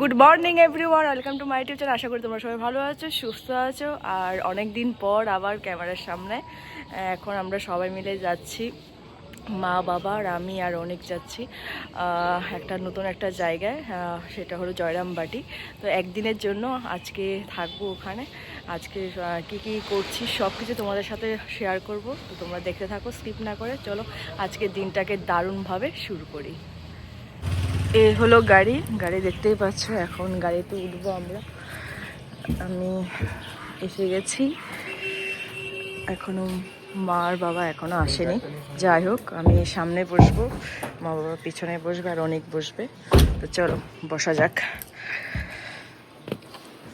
Good morning everyone welcome to my teacher আশা করি তোমরা সবাই ভালো আছো, সুস্থ আছো। আর অনেক দিন পর আবার ক্যামেরার সামনে। এখন আমরা সবাই মিলে যাচ্ছি। মা, বাবা আর আমি আর অনেক যাচ্ছি। একটা নতুন একটা জায়গায়। সেটা হলো জয়রামবাটি। তো একদিনের জন্য আজকে থাকব ওখানে। আজকে কি কি করছি সব কিছু তোমাদের সাথে শেয়ার করব। তো তোমরা দেখতে থাকো স্কিপ না করে। চলো, আজকের দিনটাকে দারুণভাবে শুরু করি। এ হলো গাড়ি। গাড়ি দেখতেই পাচ্ছ, এখন গাড়িতে উঠবো আমরা। আমি এসে গেছি। এখনও মা বাবা এখনও আসেনি। যাই হোক, আমি সামনে বসবো, মা বাবা পিছনে বসবে আর অনেক বসবে। তো চলো, বসা যাক।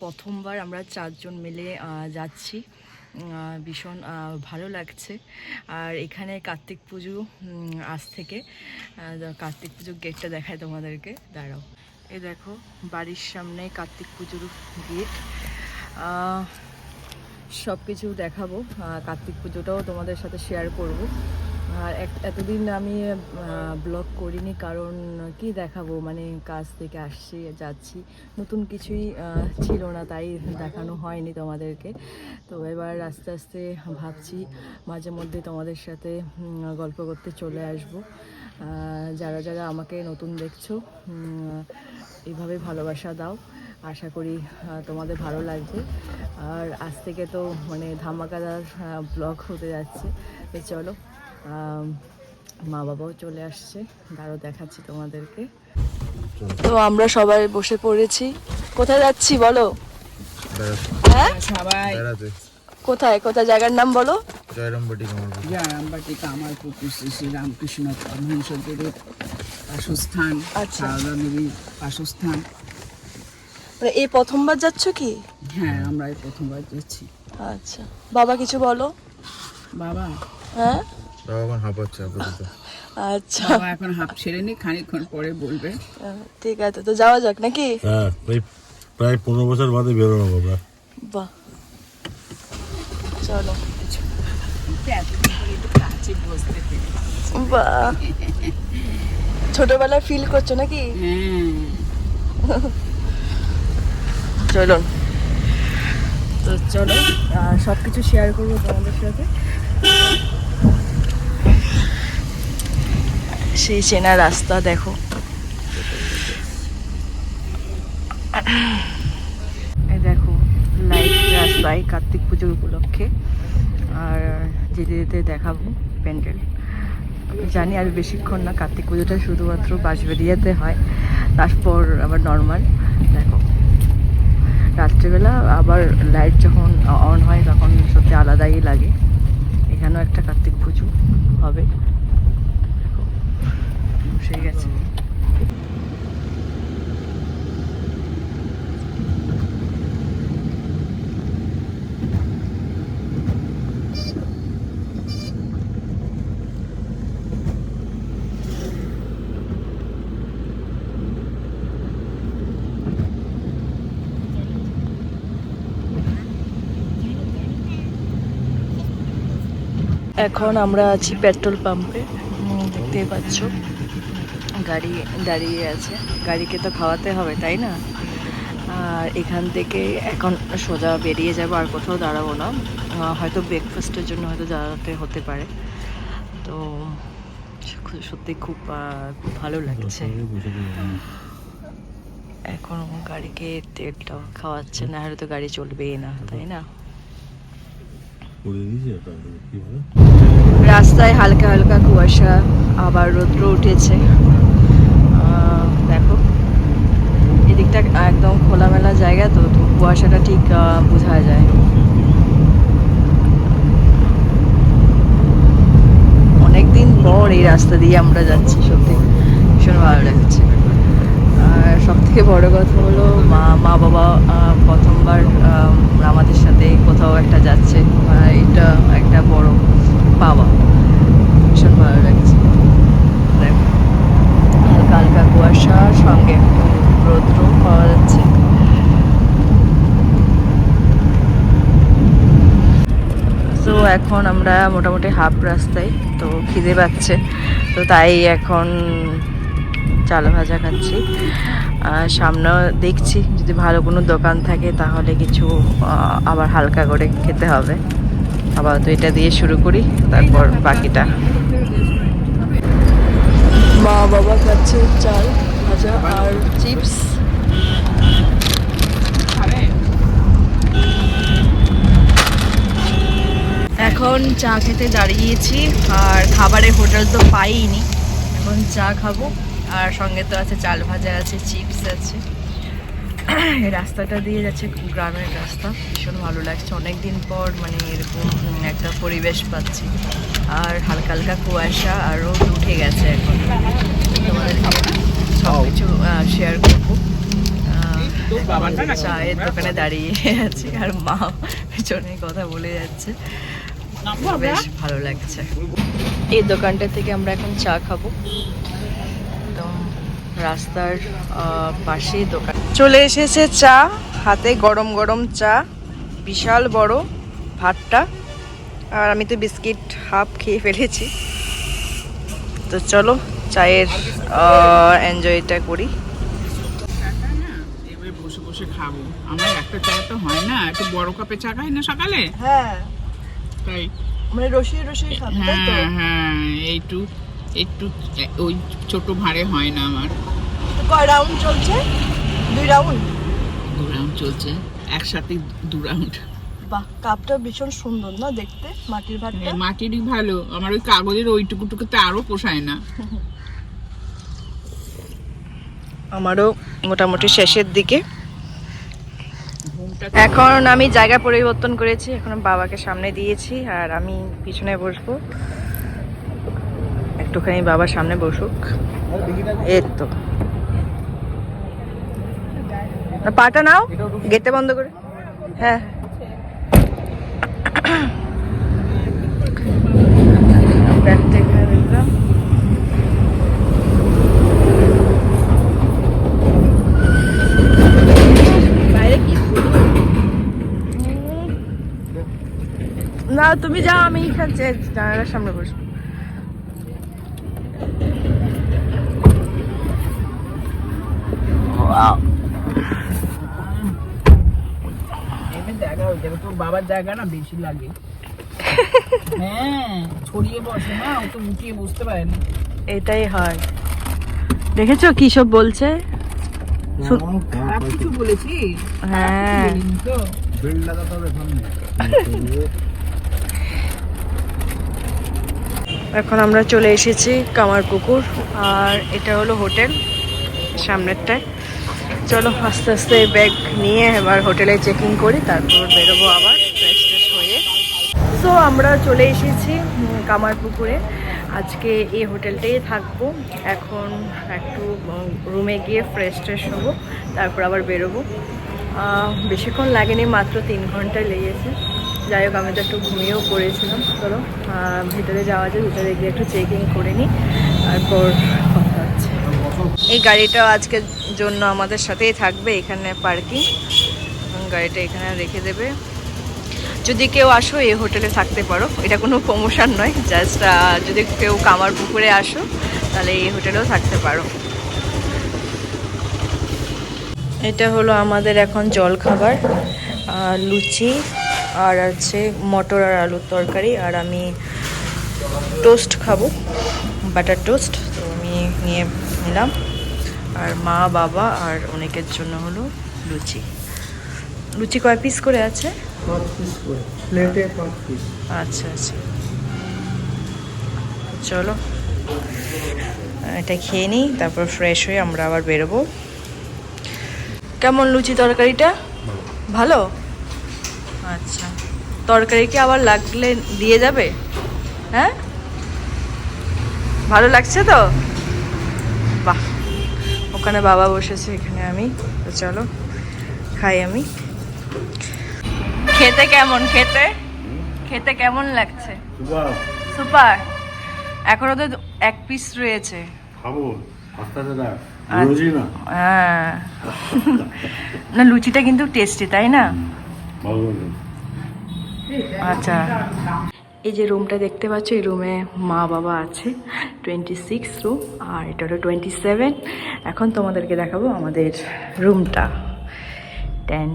প্রথমবার আমরা চারজন মিলে যাচ্ছি। ভীষণ ভালো লাগছে। আর এখানে কার্তিক পুজো আজ থেকে। কার্তিক পুজোর গেটটা দেখায় তোমাদেরকে। দাঁড়াও। এ দেখো, বাড়ির সামনে কার্তিক পুজোর গেট সব কিছু দেখাবো। কার্তিক পুজোটাও তোমাদের সাথে শেয়ার করব। আর এতদিন আমি ব্লগ করিনি কারণ কি দেখাবো? মানে কাজ থেকে আসছি যাচ্ছি। নতুন কিছুই ছিল না তাই দেখানো হয়নি তোমাদেরকে। তো এবার আস্তে আস্তে ভাবছি মাঝে মধ্যে তোমাদের সাথে গল্প করতে চলে আসব। যারা যারা আমাকে নতুন দেখছ উম, এইভাবে ভালোবাসা দাও। আশা করি তোমাদের ভালো লাগবে। আর আজ থেকে তো মানে ধামাকাদার ব্লগ হতে যাচ্ছে। তো চলো মা বাবাও চলে আসছে। দাঁড়ো দেখাচ্ছি তোমাদেরকে। তো আমরা সবাই বসে পড়েছি। কোথায় যাচ্ছি বলো? হ্যাঁ? সবাই। কোথায়? কোথায়? জায়গার নাম বলো। জয়রামবাটি কামারপুর। জয়রামবাটি কামালপুর শ্রী শ্রী রামকৃষ্ণ পরমহংসদেবের বাসস্থান আচ্ছা। সারদা দেবীর বাসস্থান। মানে এই প্রথমবার যাচ্ছ কি? হ্যাঁ আমরা এই প্রথমবার যাচ্ছি। আচ্ছা। বাবা কিছু বলো। বাবা? হ্যাঁ? এখন হাঁপাচ্ছে আপাতত। আচ্ছা। বাবা এখন হাফ ছেড়ে নি খানিকক্ষণ পরে বলবে। ঠিক আছে তো যাওয়া যাক নাকি? হ্যাঁ প্রায় প্রায় পনেরো বছর বাদে বেরোনো আমরা। বাহ। চলো। বাহ। ছোটবেলায় ফিল করছ নাকি? হ্যাঁ। চলুন তো চলো সব কিছু শেয়ার করব তোমাদের সাথে। সেই চেনা রাস্তা, দেখো। দেখো, লাইট রাস্তায় কার্তিক পুজোর উপলক্ষে। আর যেতে যেতে দেখাবো প্যান্ডেল। জানি আর বেশিক্ষণ না, কার্তিক পুজোটা শুধুমাত্র বাঁশবেরিয়াতে হয়। তারপর আবার নর্মাল, দেখো। রাত্রিবেলা আবার লাইট যখন অন হয়, তখন সত্যি আলাদাই লাগে। এখানেও একটা কার্তিক পুজো হবে। বসে গেছে। এখন আমরা আছি পেট্রোল পাম্পে। উম, দেখতেই পাচ্ছ। গাড়ি দাঁড়িয়ে আছে। গাড়িকে তো খাওয়াতে হবে তাই না? আর এখান থেকে এখন সোজা বেরিয়ে যাব আর কোথাও দাঁড়াবো না। হয়তো ব্রেকফাস্টের জন্য হয়তো দাঁড়াতে হতে পারে। তো সত্যি খুব খুব ভালো লাগছে। এখন গাড়িকে তেলটা খাওয়াচ্ছে না হলে তো গাড়ি চলবেই না তাই না? রাস্তায় হালকা হালকা কুয়াশা, আবার রৌদ্র উঠেছে। দেখো, এদিকটা একদম খোলামেলা জায়গা, তো তো কুয়াশাটা ঠিক বোঝা যায়। অনেকদিন পর এই রাস্তা দিয়ে আমরা যাচ্ছি, সত্যি, ভীষণ ভালো লাগছে। সব থেকে বড় কথা হলো মা মা বাবা প্রথমবার আমাদের সাথে কোথাও একটা যাচ্ছে। এটা একটা বড় পাওয়া। ভীষণ ভালো লাগছে। হালকা হালকা কুয়াশা, সঙ্গে রৌদ্র পাওয়া যাচ্ছে। তো এখন আমরা মোটামুটি হাফ রাস্তায়, তো খিদে পাচ্ছে। তো তাই এখন চাল ভাজা খাচ্ছি। সামনেও দেখছি, যদি ভালো কোনো দোকান থাকে তাহলে কিছু আবার হালকা করে খেতে হবে। আপাতত এটা দিয়ে শুরু করি, তারপর বাকিটা। মা বাবা খাচ্ছে চাল ভাজা আর চিপস। এখন চা খেতে দাঁড়িয়েছি, আর খাবারের হোটেল তো পাইনি এখন চা খাব। আর সঙ্গে তো আছে চাল ভাজা আছে চিপস আছে। এই রাস্তাটা দিয়ে যাচ্ছে গ্রামের রাস্তা ভীষণ ভালো লাগছে। অনেক দিন পর মানে এরকম একটা পরিবেশ পাচ্ছি। আর হালকা হালকা কুয়াশা আর রোদ উঠে গেছে এখন। তোমাদেরকে সব কিছু শেয়ার করব। চায়ের দোকানে দাঁড়িয়ে আছি আর মা পেছনে কথা বলে যাচ্ছে। বেশ ভালো লাগছে। এই দোকানটা থেকে আমরা এখন চা খাব। রাস্তার পাশেই দোকান। চলে এসেছে চা হাতে গরম গরম চা বিশাল বড় ভাতটা। আর আমি তো বিস্কিট হাফ খেয়ে ফেলেছি। তো চলো চায়ের এনজয়টা করি। চাটা না এবারে বসে বসে খাব। আমার একটা চা তো হয় না একটু বড় কাপে চা খাই না সকালে? হ্যাঁ। তাই। মানে রসিয়ে রসিয়ে খাবে হ্যাঁ হ্যাঁ একটু একটু ওই ছোট ভাঁড়ে হয় না আমার। কয় রাউন্ড চলছে? দুই রাউন্ড দু রাউন্ড চলছে একসাথে দু রাউন্ড বাহ কাপটা ভীষণ সুন্দর না দেখতে মাটির ভাতটা মাটিরই ভালো আমার ওই কাগজের ওইটুকুটুকুতে আরও পোষায় না। আমারও মোটামুটি শেষের দিকে। এখন আমি জায়গা পরিবর্তন করেছি এখন বাবাকে সামনে দিয়েছি আর আমি পিছনে বসবো। একটুখানি বাবার সামনে বসুক। এই তো পাটা নাও, গেটটা বন্ধ করে। হ্যাঁ। না, তুমি যাও, আমি এখানে জানালার সামনে বসবো। হয়ে যাবে তোর বাবার জায়গা না বেশি লাগে। হ্যাঁ ছড়িয়ে বসে না ও তো উঠিয়ে বসতে পারে না। এটাই হয়। দেখেছ কি সব বলছে? খারাপ কিছু বলেছি হ্যাঁ। বলিনি তো। এখন আমরা চলে এসেছি কামারপুকুর আর এটা হলো হোটেল সামনেরটায়। চলো আস্তে আস্তে ব্যাগ নিয়ে এবার হোটেলে চেকিং করি, তারপর বেরোবো আবার ফ্রেশ ট্রেশ হয়ে। সো আমরা চলে এসেছি কামারপুকুরে আজকে এই হোটেলটাই থাকব। এখন একটু রুমে গিয়ে ফ্রেশ ট্রেশ হব, তারপর আবার বেরোবো। বেশিক্ষণ লাগেনি, মাত্র তিন ঘণ্টা লেগেছে। যাই হোক, আমি তো একটু ঘুমিয়েও পড়েছিলাম। চলো ভিতরে যাওয়া যায় ভিতরে গিয়ে একটু চেকিং করে নিই। তারপর এই গাড়িটাও আজকের জন্য আমাদের সাথেই থাকবে, এখানে পার্কিং গাড়িটা এখানে রেখে দেবে। যদি কেউ আসো, এই হোটেলে থাকতে পারো। এটা কোনো প্রমোশন নয় জাস্ট যদি কেউ কামার পুকুরে আসো, তাহলে এই হোটেলেও থাকতে পারো। এটা হলো আমাদের এখন জল খাবার লুচি। আর আছে মটর আর আলুর তরকারি আর আমি টোস্ট খাব বাটার টোস্ট তো আমি নিয়ে নিলাম। আর মা বাবা আর অনেকের জন্য হলো লুচি। লুচি কয় পিস করে আছে? আচ্ছা আচ্ছা। চলো এটা খেয়ে নিই তারপর ফ্রেশ হয়ে আমরা আবার বেরোবো। কেমন লুচি তরকারিটা? ভালো? আচ্ছা। তরকারি কি আবার লাগলে দিয়ে যাবে? হ্যাঁ? ভালো লাগছে তো? বাহ ওখানে বাবা বসেছে এখানে আমি। তো চলো খাই আমি। খেতে কেমন খেতে? খেতে কেমন লাগছে? সুপার। এখনও তো এক পিস রয়েছে। খাব আচ্ছা। হ্যাঁ। না লুচিটা কিন্তু টেস্টি তাই না? আচ্ছা। এই যে রুমটা দেখতে পাচ্ছ, এই রুমে মা বাবা আছে টোয়েন্টি সিক্স রুম আর এটা হলো টোয়েন্টি সেভেন এখন তোমাদেরকে দেখাবো আমাদের রুমটা ট্যান।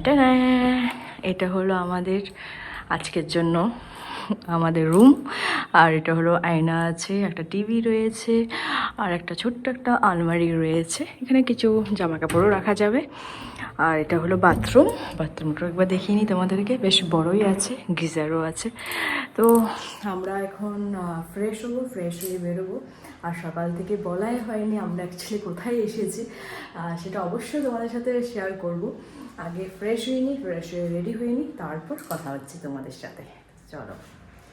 এটা হলো আমাদের আজকের জন্য আমাদের রুম আর এটা হলো আয়না আছে, একটা টিভি রয়েছে, আর একটা ছোট্ট একটা আলমারি রয়েছে। এখানে কিছু জামা কাপড়ও রাখা যাবে। আর এটা হলো বাথরুম বাথরুমটা একবার দেখিয়ে নিই তোমাদেরকে। বেশ বড়ই আছে, গিজারও আছে। তো আমরা এখন ফ্রেশ হব ফ্রেশ হয়ে বেরোবো। আর সকাল থেকে বলাই হয়নি আমরা অ্যাকচুয়ালি কোথায় এসেছি। সেটা অবশ্যই তোমাদের সাথে শেয়ার করব। আগে ফ্রেশ হয়ে হইনি ফ্রেশ হয়ে রেডি হয়ে হইনি, তারপর কথা হচ্ছে তোমাদের সাথে। চলো।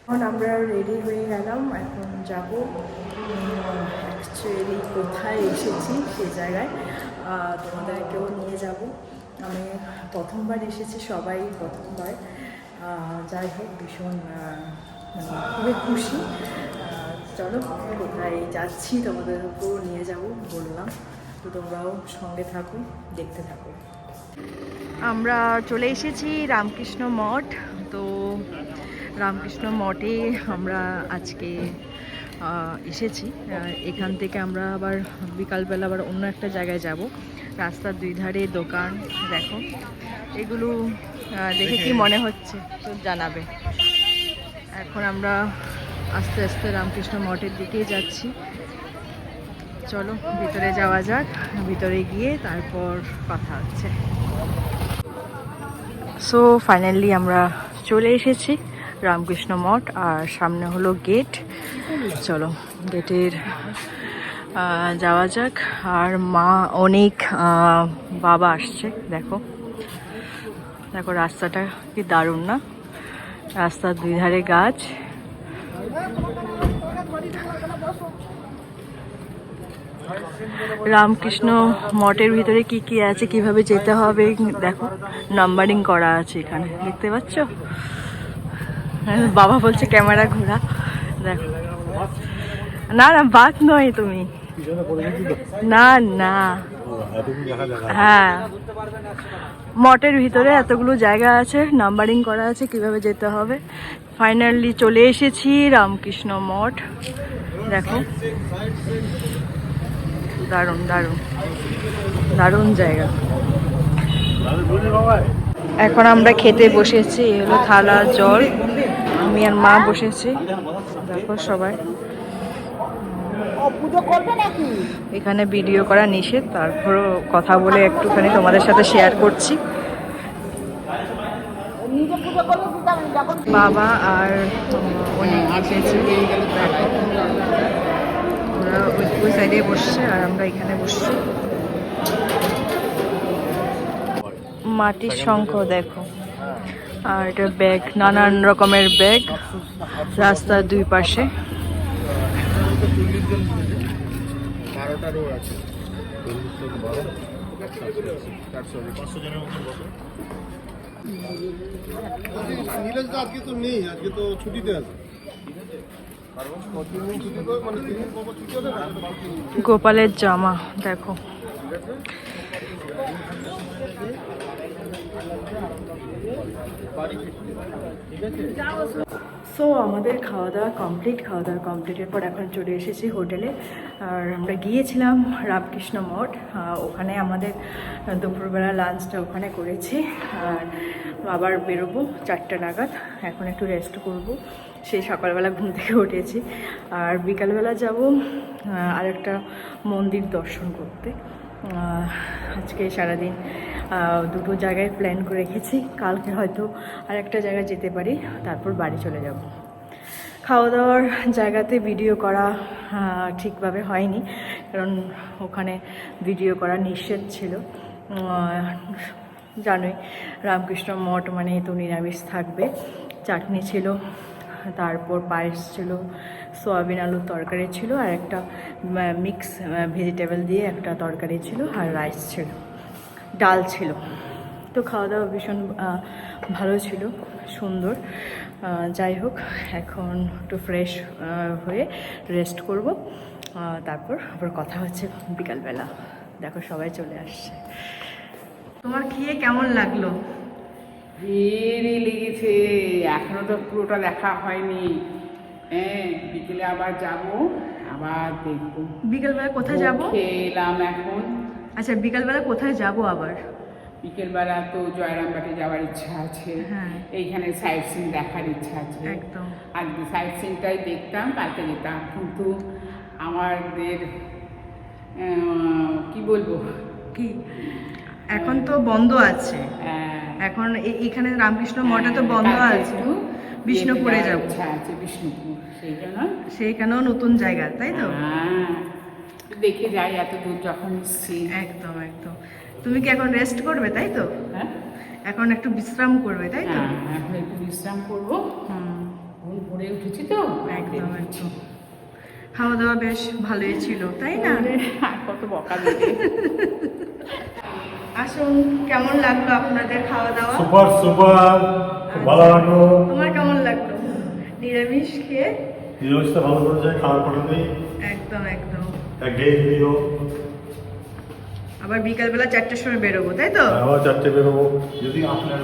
এখন আমরা রেডি হয়ে গেলাম, এখন যাব। অ্যাকচুয়ালি কোথায় এসেছি সেই জায়গায় তোমাদেরকেও নিয়ে যাব। আমি প্রথমবার এসেছি, সবাই প্রথমবার। যাই হোক, ভীষণ মানে খুবই খুশি। চলো, কোথায় যাচ্ছি তোমাদেরকেও নিয়ে যাব, বললাম। তো তোমরাও সঙ্গে থাকো, দেখতে থাকো। আমরা চলে এসেছি রামকৃষ্ণ মঠ। তো রামকৃষ্ণ মঠে আমরা আজকে এসেছি। এখান থেকে আমরা আবার বিকালবেলা আবার অন্য একটা জায়গায় যাব। রাস্তার দুই ধারে দোকান, দেখো। এগুলো দেখে কি মনে হচ্ছে? তো জানাবে। এখন আমরা আস্তে আস্তে রামকৃষ্ণ মঠের দিকেই যাচ্ছি। চলো, ভিতরে যাওয়া যাক। ভিতরে গিয়ে তারপর কথা হচ্ছে। সো ফাইনালি আমরা চলে এসেছি। রামকৃষ্ণ মঠ, আর সামনে হলো গেট চলো গেটের যাওয়া যাক। আর মা অনেক বাবা আসছে, দেখো। দেখো, রাস্তাটা কি দারুণ না? রাস্তার দুই ধারে গাছ। রামকৃষ্ণ মঠের ভিতরে কি কি আছে, কীভাবে যেতে হবে, দেখো। নাম্বারিং করা আছে এখানে, দেখতে পাচ্ছ? বাবা বলছে ক্যামেরা ঘোরা। দেখো। না না, বাদ নয় তুমি। না না। হ্যাঁ। মঠের ভিতরে এতগুলো জায়গা আছে নাম্বারিং করা আছে, কীভাবে যেতে হবে। ফাইনালি চলে এসেছি রামকৃষ্ণ মঠ। দেখো। দারুণ দারুণ। দারুণ জায়গা। এখন আমরা খেতে বসেছি এই হলো থালা জল। আমি আর মা বসেছি। দেখো সবাই। এখানে ভিডিও করা নিষেধ তারপরও কথা বলে একটুখানি তোমাদের সাথে শেয়ার করছি। বাবা আর অনেক এসেছে ওরা ওই ওই সাইডে বসছে আর আমরা এখানে বসছি। মাটির শঙ্খ দেখো। আর এটা ব্যাগ নানান রকমের ব্যাগ রাস্তার দুই পাশে। গোপালের জামা দেখো। সো আমাদের খাওয়া দাওয়া কমপ্লিট খাওয়া দাওয়া কমপ্লিটের পর এখন চলে এসেছি হোটেলে। আর আমরা গিয়েছিলাম রামকৃষ্ণ মঠ। ওখানে আমাদের দুপুরবেলা লাঞ্চটা ওখানে করেছি। আর আবার বেরোবো চারটে নাগাদ। এখন একটু রেস্ট করব। সেই সকালবেলা ঘুম থেকে উঠেছি। আর বিকালবেলা যাব আর একটা মন্দির দর্শন করতে। আজকে সারাদিন দুটো জায়গায় প্ল্যান করে রেখেছি। কালকে হয়তো আর একটা জায়গায় যেতে পারি, তারপর বাড়ি চলে যাব। খাওয়া দাওয়ার জায়গাতে ভিডিও করা ঠিকভাবে হয়নি, কারণ ওখানে ভিডিও করা নিষেধ ছিল। জানোই, রামকৃষ্ণ মঠ মানে তো নিরামিষ থাকবে। চাটনি ছিল, তারপর পায়েস ছিল সয়াবিন আলুর তরকারি ছিল আর একটা মিক্স ভেজিটেবল দিয়ে একটা তরকারি ছিল আর রাইস ছিল, ডাল ছিল। তো খাওয়া দাওয়া ভীষণ ভালো ছিল, সুন্দর। যাই হোক, এখন একটু ফ্রেশ হয়ে রেস্ট করব। তারপর আবার কথা হচ্ছে বিকালবেলা। দেখো সবাই চলে আসছে। তোমার খেয়ে কেমন লাগল? ভিড়ই লেগেছে। এখনও তো পুরোটা দেখা হয়নি। হ্যাঁ বিকেলে আবার যাব আবার দেখব। বিকেলবেলা কোথায় যাব? খেলাম এখন। আচ্ছা বিকেলবেলা কোথায় যাব আবার? বিকেলবেলা তো জয়রামবাটি যাওয়ার ইচ্ছা আছে। হ্যাঁ। এইখানে সাইড সিন দেখার ইচ্ছা আছে। একদম। আজকে সাইড সিনটাই দেখতাম কালকে যেতাম। কিন্তু আমাদের কি বলব? কি? এখন তো বন্ধ আছে। আহ, এখন এখানে রামকৃষ্ণ মঠে তো বন্ধ আছে। বিষ্ণুপুরে যাব। ইচ্ছা আছে বিষ্ণুপুর সেই জন্য? সেইখানেও নতুন জায়গা তাই তো? হ্যাঁ, দেখে যাই এত দূর যখন এসছি। একদম একদম। তুমি কি এখন রেস্ট করবে তাই তো? হ্যাঁ। এখন একটু বিশ্রাম করবে তাই তো? হ্যাঁ, এখন একটু বিশ্রাম করব। হুম, ঘুম পড়ে উঠেছি তো? একদম একদম। খাওয়া দাওয়া বেশ ভালোই ছিল তাই না? কত বকা দেবে আসুন কেমন লাগল আপনাদের খাওয়া দাওয়া সুপার সুপার ভালো লাগল। তোমার কেমন লাগল? নিরামিষ খেয়ে? নিরামিষটা ভালো করেছে খাওয়ার পরে নেই। একদম একদম। এক গেট দিও আবার বিকালবেলা চারটের সময় বেরোবো তাই তো? আবার চারটে বেরোবো। যদি আপনার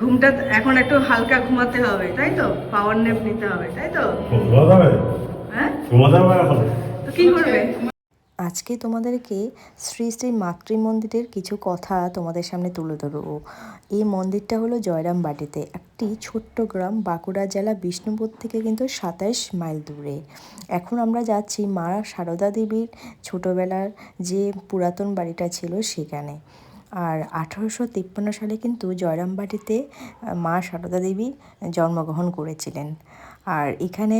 ঘুমটা এখন একটু হালকা ঘুমাতে হবে তাই তো? পাওয়ার নেপ নিতে হবে তাই তো? ঘুমাতে হবে? হ্যাঁ? ঘুমাতে হবে এখন। তো কি করবে? আজকে তোমাদেরকে শ্রী শ্রী মাতৃ মন্দিরের কিছু কথা তোমাদের সামনে তুলে ধরবো। এই মন্দিরটা হলো জয়রামবাটিতে, একটি ছোট্ট গ্রাম বাঁকুড়া জেলা বিষ্ণুপুর থেকে কিন্তু সাতাইশ মাইল দূরে। এখন আমরা যাচ্ছি মা সারদা দেবীর ছোটোবেলার যে পুরাতন বাড়িটা ছিল সেখানে। আর আঠারোশো তিপ্পান্ন সালে কিন্তু জয়রামবাটিতে মা সারদা দেবী জন্মগ্রহণ করেছিলেন। আর এখানে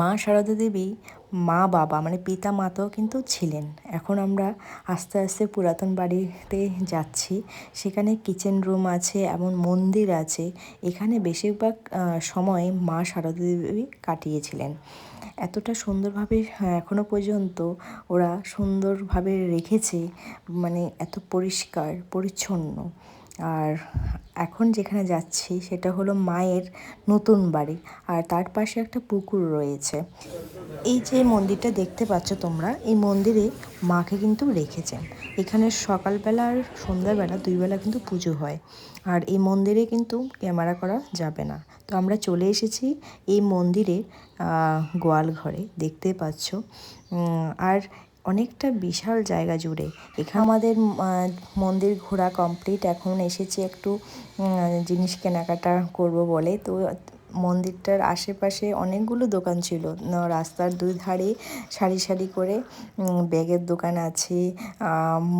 মা সারদা দেবী মা বাবা মানে পিতা মাতাও কিন্তু ছিলেন। এখন আমরা আস্তে আস্তে পুরাতন বাড়িতে যাচ্ছি। সেখানে কিচেন রুম আছে এমন মন্দির আছে। এখানে বেশিরভাগ সময় মা সারদা দেবী কাটিয়েছিলেন। এতটা সুন্দরভাবে আহ, এখনও পর্যন্ত ওরা সুন্দরভাবে রেখেছে মানে এত পরিষ্কার পরিচ্ছন্ন। আর এখন যেখানে যাচ্ছি সেটা হলো মায়ের নতুন বাড়ি, আর তার পাশে একটা পুকুর রয়েছে। এই যে মন্দিরটা দেখতে পাচ্ছ তোমরা, এই মন্দিরে মাকে কিন্তু রেখেছেন এখানে সকালবেলা আর সন্ধ্যাবেলা দুইবেলা কিন্তু পুজো হয়, আর এই মন্দিরে কিন্তু ক্যামেরা করা যাবে না। তো আমরা চলে এসেছি এই মন্দিরে গোয়াল ঘরে দেখতে পাচ্ছ। আর অনেকটা বিশাল জায়গা জুড়ে। এখানে আমাদের মন্দির ঘোরা কমপ্লিট এখন এসেছি একটু জিনিস কেনাকাটা করব বলে। তো মন্দিরটার আশেপাশে অনেকগুলো দোকান ছিল। রাস্তার দুই ধারে সারি সারি করে ব্যাগের দোকান আছে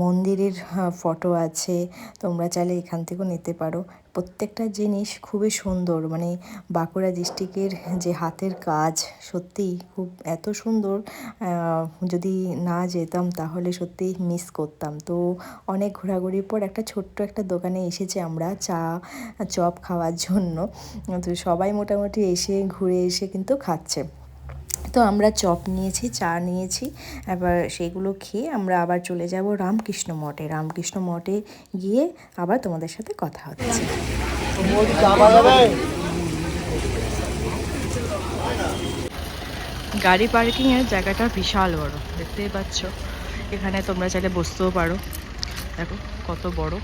মন্দিরের ফটো আছে। তোমরা চাইলে এখান থেকেও নিতে পারো। প্রত্যেকটা জিনিস খুবই সুন্দর। মানে বাঁকুড়া ডিস্ট্রিক্টের যে হাতের কাজ সত্যি খুব এত সুন্দর। যদি না যেতাম তাহলে সত্যি মিস করতাম। তো অনেক ঘোরাঘুরির পর একটা ছোট্ট একটা দোকানে এসেছি আমরা চা, চপ খাওয়ার জন্য। তো সবাই মোটামুটি এসে ঘুরে এসে কিন্তু খাচ্ছে। তো আমরা চপ নিয়েছি, চা নিয়েছি। এবার সেগুলো খেয়ে আমরা আবার চলে যাব রামকৃষ্ণ মঠে। রামকৃষ্ণ মঠে গিয়ে আবার তোমাদের সাথে কথা হচ্ছে। গাড়ি পার্কিংয়ের জায়গাটা বিশাল বড়, দেখতেই পাচ্ছ। এখানে তোমরা চাইলে বসতেও পারো। দেখো, কত বড়।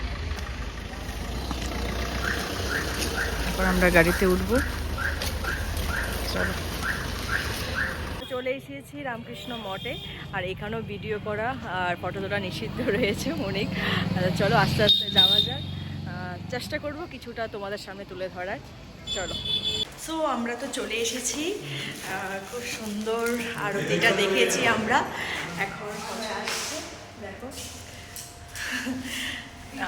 এখন আমরা গাড়িতে উঠবো। চলো। চলে এসেছি রামকৃষ্ণ মঠে, আর এখানেও ভিডিও করা আর ফটো তোলা নিষিদ্ধ রয়েছে অনেক চলো আস্তে আস্তে যাওয়া যাক। চেষ্টা করব কিছুটা তোমাদের সামনে তুলে ধরার। চলো। সো আমরা তো চলে এসেছি। খুব সুন্দর আরতিটা দেখেছি আমরা। এখন আসছে। দেখো।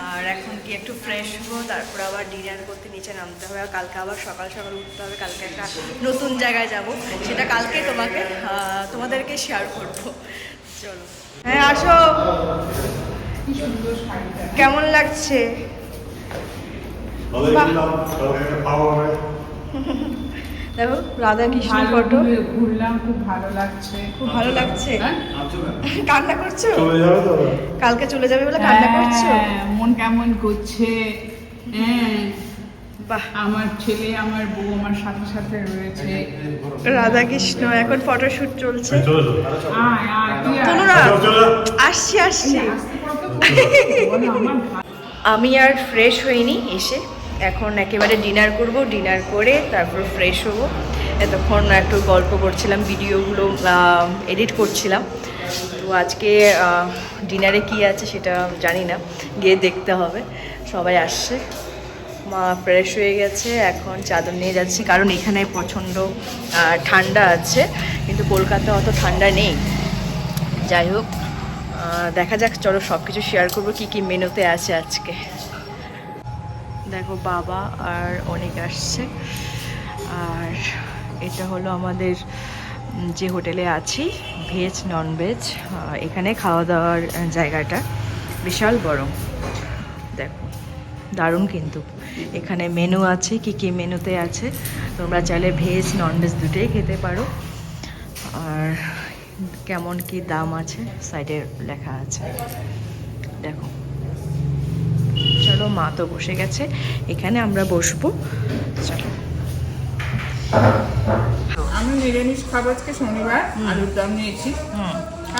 আর এখন কি একটু ফ্রেশ হব তারপর আবার ডিনার করতে নিচে নামতে হবে আর কালকে আবার সকাল সকাল উঠতে হবে কালকে একটা নতুন জায়গায় যাব সেটা কালকে তোমাকে তোমাদেরকে শেয়ার করব। চলো। হ্যাঁ আসো। কেমন লাগছে? দেখো রাধা কৃষ্ণ ফটো ঘুরলাম খুব ভালো লাগছে। খুব ভালো লাগছে। হ্যাঁ? কান্না করছ? চলে যাবে তো কালকে চলে যাবে বলে কান্না করছ? হ্যাঁ, মন কেমন করছে? হ্যাঁ। বাহ। আমার ছেলে আমার বউ আমার সাথে সাথে রয়েছে। রাধা কৃষ্ণ এখন ফটোশুট চলছে। আসছি আসছি। আমি আর ফ্রেশ হইনি এসে। এখন একেবারে ডিনার করব, ডিনার করে তারপর ফ্রেশ হব। এতক্ষণ একটু গল্প করছিলাম, ভিডিওগুলো এডিট করছিলাম। তো আজকে ডিনারে কি আছে সেটা জানি না, গিয়ে দেখতে হবে। সবাই আসছে। মা ফ্রেশ হয়ে গেছে, এখন চাদর নিয়ে যাচ্ছি, কারণ এখানে প্রচণ্ড ঠান্ডা আছে, কিন্তু কলকাতা অত ঠান্ডা নেই। যাই হোক দেখা যাক, চলো সব কিছু শেয়ার করব, কী কী মেনুতে আছে আজকে। দেখো বাবা আর অনেক আসছে। আর এটা হলো আমাদের যে হোটেলে আছি, ভেজ নন ভেজ এখানে খাওয়া দাওয়ার জায়গাটা বিশাল বড়। দেখো, দারুণ কিন্তু। এখানে মেনু আছে, কি কি মেনুতে আছে, তোমরা চাইলে ভেজ নন ভেজ দুটোই খেতে পারো। আর কেমন কি দাম আছে সাইডে লেখা আছে। দেখো চলো মা তো বসে গেছে। এখানে আমরা বসবো। চলো। আমি নিরামিষ খাব আজকে শনিবার আলুর দম নিয়েছি।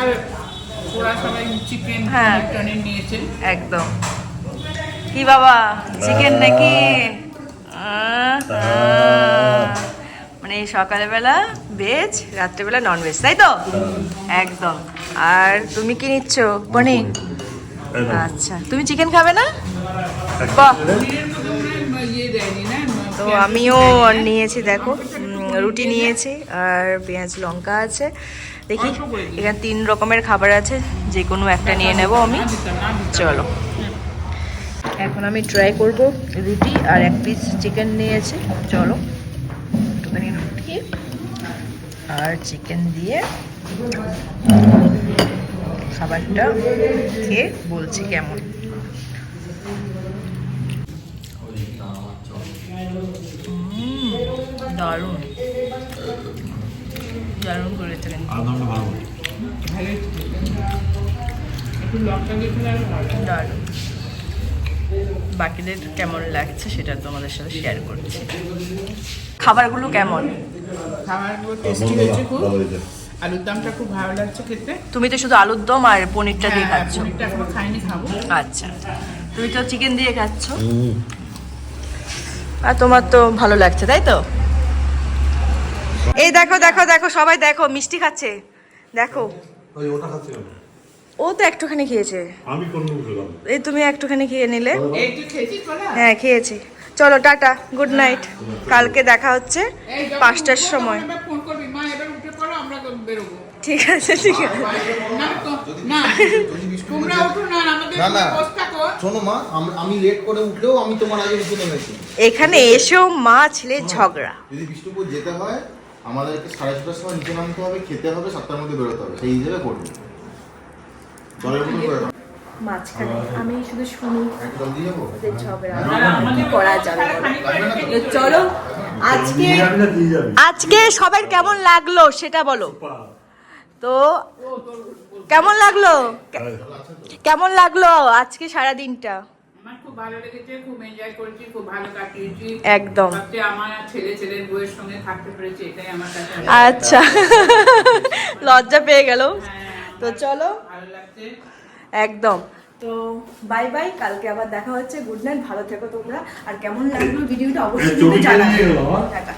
আর ওরা সবাই চিকেন হ্যাঁ। নিয়েছে। একদম। কি বাবা? চিকেন নাকি? আহ, আহ। মানে সকালবেলা ভেজ রাত্রেবেলা নন ভেজ তাই তো? একদম। আর তুমি কি নিচ্ছ? বনি? আচ্ছা। তুমি চিকেন খাবে না? তো আমিও নিয়েছি দেখো রুটি নিয়েছি আর পেঁয়াজ লঙ্কা আছে। দেখি এখানে তিন রকমের খাবার আছে যে কোনো একটা নিয়ে নেব আমি। চলো। এখন আমি ট্রাই করব রুটি আর এক পিস চিকেন নিয়েছি। চলো একটুখানি রুটি আর চিকেন দিয়ে খাবারটা খেয়ে বলছি কেমন। দারুণ। দারুণ করেছে কিন্তু আদামটা ভালো। একটু লঙ্কা দিয়ে খেলে আরও ভালো দারুণ। বাকিদের কেমন লাগছে সেটা তোমাদের সাথে শেয়ার করছি। খাবারগুলো কেমন? খাবারগুলো টেস্টি হয়েছে খুব। আলুর দমটা খুব ভালো লাগছে খেতে। তুমি তো শুধু আলুর দম আর পনিরটা দিয়ে হ্যাঁ, খাচ্ছ। পনিরটা এখনও খাইনি খাব। আচ্ছা। তুমি তো চিকেন দিয়ে খাচ্ছ। আর তোমার তো ভালো লাগছে তাই তো? এই দেখো দেখো দেখো সবাই দেখো মিষ্টি খাচ্ছে। দেখো। ওই ওটা খাচ্ছি না ও তো একটুখানি খেয়েছে। আমি এই তুমি একটুখানি খেয়ে নিলে। হ্যাঁ খেয়েছি। চলো টাটা গুড নাইট। কালকে দেখা হচ্ছে পাঁচটার সময় তখন একবার ফোন করবি। মা এবার উঠে পড়ো আমরা তো বেরোবো। ঠিক আছে ঠিক আছে। না তো না। তোমরা উঠো না আমাদের না, না। বস থাকো শোনো মা আম- আমি লেট করে উঠলেও আমি তোমার আগে উঠে নেমেছি এখানে এসেও মা ছেলের ঝগড়া। যদি বিষ্ণুপুর যেতে হয় আমাদেরকে সাড়ে ছটার সময় নিচে নামতে হবে খেতে হবে সাতটার মধ্যে বেরোতে হবে। সেই হিসেবে করবে। জলের মতো করে মাঝখানে আমি শুধু শুনি একদম দিয়ে যাব ওদের ঝগড়া কি করা যাবে? চলো আজকে আজকে সবার কেমন লাগল সেটা বলো। তো কেমন লাগল? কেমন লাগল আজকে সারা দিনটা খুব ভালো লেগেছে খুব এনজয় করেছি খুব ভালো কাটিয়েছি। একদম। আমার আর ছেলে ছেলের বউয়ের সঙ্গে থাকতে পেরেছি এটাই আমার কাছে আচ্ছা। লজ্জা পেয়ে গেল। তো চলো। ভালো লাগছে। একদম। তো বাই বাই কালকে আবার দেখা হচ্ছে। গুড নাইট ভালো থেকো তোমরা। আর কেমন লাগল ভিডিওটা অবশ্যই জানাবে। আমার। টাটা।